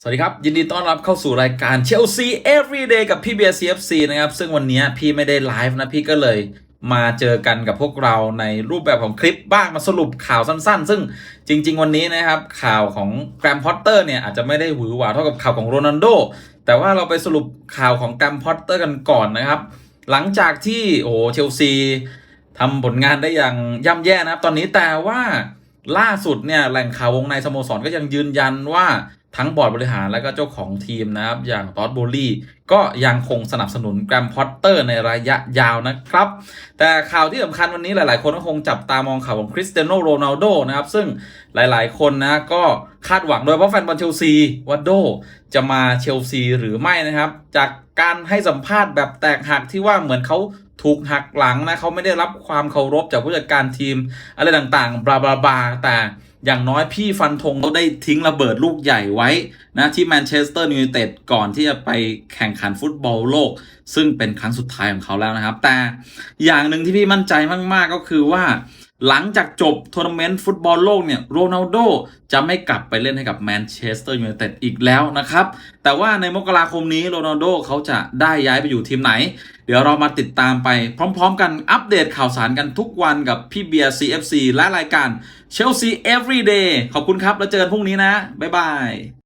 สวัสดีครับ ยินดีต้อนรับเข้าสู่รายการเชลซี Everyday กับพี่เบียร์ CFC นะครับ ซึ่งวันนี้พี่ไม่ได้ไลฟ์นะ พี่ก็เลยมาเจอกันกับพวกเราในรูปแบบของคลิปบ้างมาสรุปข่าวสั้นๆ ซึ่งจริง ๆ วันนี้นะครับ ข่าวของแกรมพอตเตอร์เนี่ย อาจจะไม่ได้หวือหวาเท่ากับข่าวของโรนัลโดแต่ว่าเราไปสรุปข่าวของแกรมพอตเตอร์กันก่อนนะครับ หลังจากที่โอ้เชลซีทำผลงานได้อย่างย่ำแย่นะครับ ตอนนี้แต่ว่าล่าสุดเนี่ยแหล่งข่าววงในสโมสรก็ยังยืนยันว่า ทั้งบอร์ดบริหารและก็เจ้าของทีมนะครับ อย่างตอดโบลี่ก็ยังคงสนับสนุนแกรมพอตเตอร์ในระยะยาวนะครับ แต่ข่าวที่สำคัญวันนี้หลาย ๆ คนก็คงจับตามองข่าวของคริสเตียโนโรนัลโดนะครับ ซึ่งหลาย ๆ คนนะก็คาดหวังโดยเฉพาะแฟนบอลเชลซีว่าโดจะมาเชลซีหรือไม่นะครับ จากการให้สัมภาษณ์แบบแตกหักที่ว่าเหมือนเขาถูกหักหลังนะเขาไม่ได้รับความเคารพจากผู้จัดการทีมอะไรต่างๆ บลาบลาบลาแต่ อย่างน้อยพี่ฟันธงเขาได้ทิ้งระเบิดลูกใหญ่ไว้นะที่แมนเชสเตอร์ยูไนเต็ดก่อนที่จะไปแข่งขันฟุตบอลโลก ซึ่งเป็นครั้งสุดท้ายของเขาแล้วนะครับ แต่อย่างหนึ่งที่พี่มั่นใจมาก ๆ ก็คือว่า หลังจากจบทัวร์นาเมนต์ฟุตบอลโลกเนี่ยโรนัลโดจะไม่กลับไปเล่นให้กับแมนเชสเตอร์ยูไนเต็ดอีกแล้วนะครับ แต่ว่าในมกราคมนี้โรนัลโดเขาจะได้ย้ายไปอยู่ทีมไหน เดี๋ยวเรามาติดตามไปพร้อมๆกันอัปเดตข่าวสารกันทุกวันกับพี่เบียร์ CFC และรายการ Chelsea Everyday ขอบคุณครับ แล้วเจอกันพรุ่งนี้นะ บ๊ายบาย